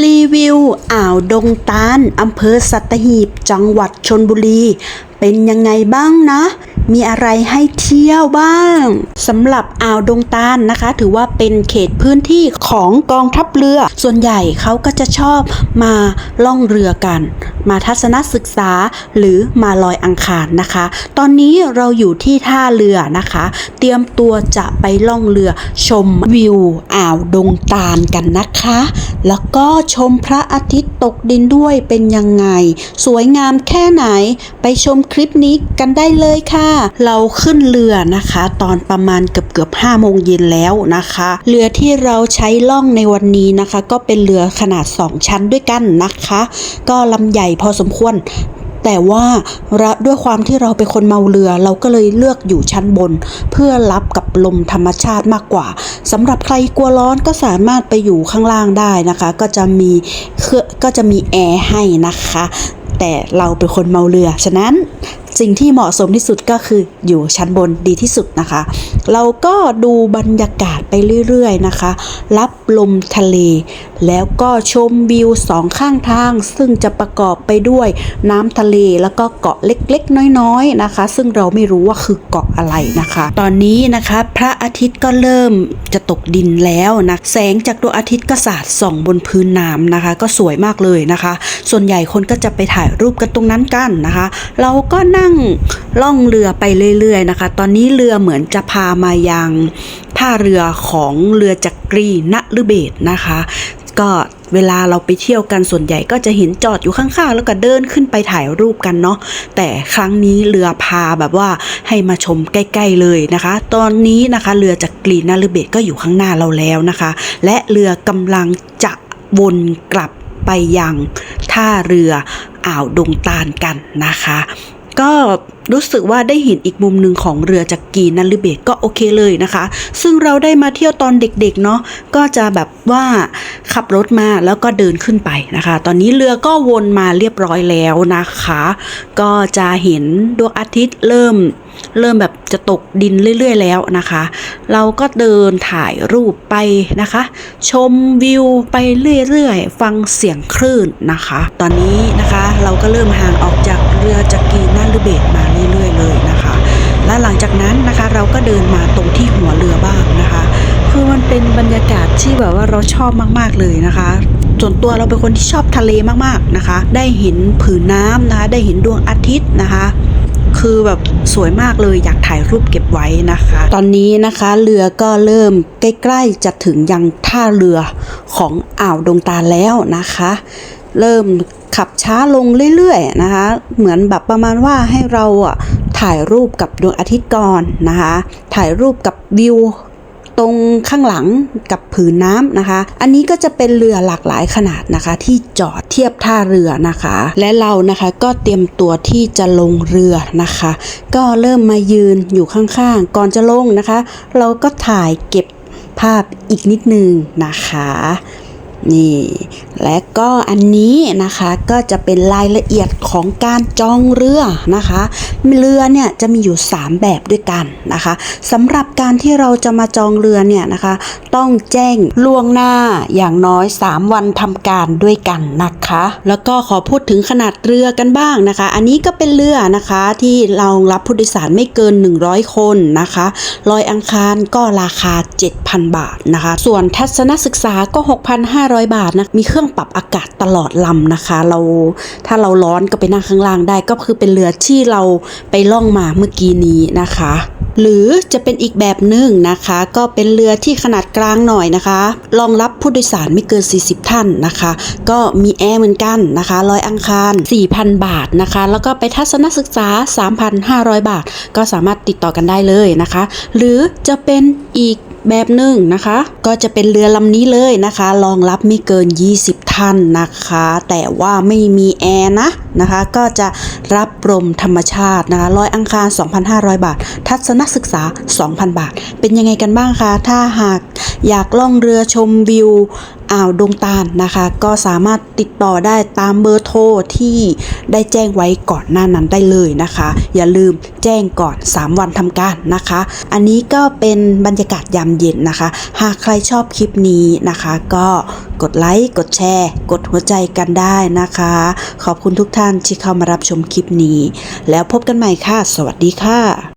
รีวิวอ่าวดงตาลอำเภอสัตหีบ จังหวัดชนบุรี เป็นยังไงบ้างนะ มีอะไรให้เที่ยวบ้างสำหรับอ่าวดงตาลนะคะ ถือว่าเป็นเขตพื้นที่ของกองทัพเรือ ส่วนใหญ่เขาก็จะชอบมาล่องเรือกัน มาทัศนศึกษาหรือมาลอยอังคารนะคะ ตอนนี้เราอยู่ที่ท่าเรือนะคะ เตรียมตัวจะไปล่องเรือชมวิวอ่าวดงตาลกันนะคะ แล้วก็ชมพระอาทิตย์ตกดินด้วยเป็นยังไง สวยงามแค่ไหน ไปชมคลิปนี้กันได้เลยค่ะเราขึ้นเรือนะคะ ตอนประมาณเกือบเกือบห้าโมงเย็นแล้วนะคะ เรือที่เราใช้ล่องในวันนี้นะคะ ก็เป็นเรือขนาด 2 ชั้นด้วยกันนะคะ ก็ลำใหญ่พอสมควรแต่ว่าระด้วยความที่เราเป็นคนเมาเรือ เราก็เลยเลือกอยู่ชั้นบน เพื่อรับกับลมธรรมชาติมากกว่าสำหรับใครกลัวร้อนก็สามารถไปอยู่ข้างล่างได้นะคะ ก็จะมีเครื่อก็จะมีแอร์ให้นะคะ แต่เราเป็นคนเมาเรือ ฉะนั้น สิ่งที่เหมาะสมที่สุดก็คืออยู่ชั้นบนดีที่สุดนะคะ เราก็ดูบรรยากาศไปเรื่อยๆนะคะ รับลมทะเล แล้วก็ชมวิวสองข้างทาง ซึ่งจะประกอบไปด้วยน้ำทะเลแล้วก็เกาะเล็กๆ น้อยๆนะคะ ซึ่งเราไม่รู้ว่าคือเกาะอะไรนะคะ ตอนนี้นะคะพระอาทิตย์ก็เริ่มจะตกดินแล้วนะแสงจากดวงอาทิตย์ก็สาดส่องบนพื้นน้ำนะคะ ก็สวยมากเลยนะคะ ส่วนใหญ่คนก็จะไปถ่ายรูปกันตรงนั้นกันนะคะ เราก็นั่ง่งล่องเรือไปเรื่อยๆนะคะ ตอนนี้เรือเหมือนจะพามายังท่าเรือของเรือจักรีณฤเบศนะคะ ก็เวลาเราไปเที่ยวกันส่วนใหญ่ก็จะเห็นจอดอยู่ข้างๆ แล้วก็เดินขึ้นไปถ่ายรูปกันเนาะแต่ครั้งนี้เรือพาแบบว่าให้มาชมใกล้ ๆเลยนะคะ ตอนนี้นะคะเรือจากกรีนนาฤเบศรก็อยู่ข้างหน้าเราแล้วนะคะ และเรือกำลังจะวนกลับไปยังท่าเรืออ่าวดงตาลกันนะคะ ก็รู้สึกว่าได้เห็นอีกมุมหนึ่งของเรือจากกีนันลิเบตก็โอเคเลยนะคะ ซึ่งเราได้มาเที่ยวตอนเด็กๆเนาะก็จะแบบว่าขับรถมาแล้วก็เดินขึ้นไปนะคะ ตอนนี้เรือก็วนมาเรียบร้อยแล้วนะคะ ก็จะเห็นดวงอาทิตย์เริ่ม เริ่มแบบจะตกดินเรื่อย ๆ แล้วนะคะ เราก็เดินถ่ายรูปไปนะคะ ชมวิวไปเรื่อย ๆ ฟังเสียงคลื่นนะคะ ตอนนี้นะคะเราก็เริ่มห่างออกจากเรือจากกีน่าลือเบตมาเรื่อย ๆ เลยนะคะ และหลังจากนั้นนะคะเราก็เดินมาตรงที่หัวเรือบ้างนะคะ คือมันเป็นบรรยากาศที่แบบว่าเราชอบมากๆเลยนะคะส่วนตัวเราเป็นคนที่ชอบทะเลมากๆนะคะ ได้เห็นผืนน้ำนะคะ ได้เห็นดวงอาทิตย์นะคะ คือแบบสวยมากเลยอยากถ่ายรูปเก็บไว้นะคะ ตอนนี้นะคะเรือก็เริ่มใกล้ๆจะถึงยังท่าเรือของอ่าวดงตาแล้วนะคะ เริ่มขับช้าลงเรื่อยๆนะคะ เหมือนแบบประมาณว่าให้เราอะถ่ายรูปกับดวงอาทิตย์ก่อนนะคะ ถ่ายรูปกับวิว ตรงข้างหลังกับผืนน้ำนะคะ อันนี้ก็จะเป็นเรือหลากหลายขนาดนะคะ ที่จอดเทียบท่าเรือนะคะ และเรานะคะก็เตรียมตัวที่จะลงเรือนะคะ ก็เริ่มมายืนอยู่ข้างๆ ก่อนจะลงนะคะ เราก็ถ่ายเก็บภาพอีกนิดนึงนะคะ นี่ และก็อันนี้นะคะก็จะเป็นรายละเอียดของการจองเรือนะคะ เรือเนี่ยจะมีอยู่ 3 แบบด้วยกันนะคะสำหรับการที่เราจะมาจองเรือเนี่ยนะคะ ต้องแจ้งล่วงหน้าอย่างน้อย 3 วันทำการด้วยกันนะคะ แล้วก็ขอพูดถึงขนาดเรือกันบ้างนะคะ อันนี้ก็เป็นเรือนะคะที่เรารับผู้โดยสารไม่เกิน 100 คนนะคะลอยอังคารก็ราคา 7,000 บาทนะคะ ส่วนทัศนศึกษาก็ 6,500บาทนะมีเครื่องปรับอากาศตลอดลำนะคะ เราถ้าเราร้อนก็ไปนั่งข้างล่างได้ก็คือเป็นเรือที่เราไปล่องมาเมื่อกี้นี้นะคะ หรือจะเป็นอีกแบบหนึ่งนะคะ ก็เป็นเรือที่ขนาดกลางหน่อยนะคะรองรับผู้โดยสารไม่เกิน 40 ท่านนะคะ ก็มีแอร์เหมือนกันนะคะลอยอังคาร 4,000 บาทนะคะ แล้วก็ไปทัศนศึกษา 3,500 บาท ก็สามารถติดต่อกันได้เลยนะคะ หรือจะเป็นอีก แบบหนึ่งนะคะ ก็จะเป็นเรือลำนี้เลยนะคะรองรับไม่เกิน 20 ท่านนะคะ แต่ว่าไม่มีแอร์นะนะคะ ก็จะรับลมธรรมชาตินะคะลอยอังคาร 2,500 บาท ทัศนศึกษา 2,000 บาท เป็นยังไงกันบ้างคะ ถ้าหากอยากล่องเรือชมวิวอ่าวดงตาลนะคะ ก็สามารถติดต่อได้ตามเบอร์โทรที่ได้แจ้งไว้ก่อนหน้านั้นได้เลยนะคะ อย่าลืมแจ้งก่อน 3 วันทำการนะคะ อันนี้ก็เป็นบรรยากาศยามเย็นนะคะ หากใครชอบคลิปนี้นะคะ ก็ กดไลค์ กดแชร์ กดหัวใจกันได้นะคะ ขอบคุณทุกท่านที่เข้ามารับชมคลิปนี้ แล้วพบกันใหม่ค่ะ สวัสดีค่ะ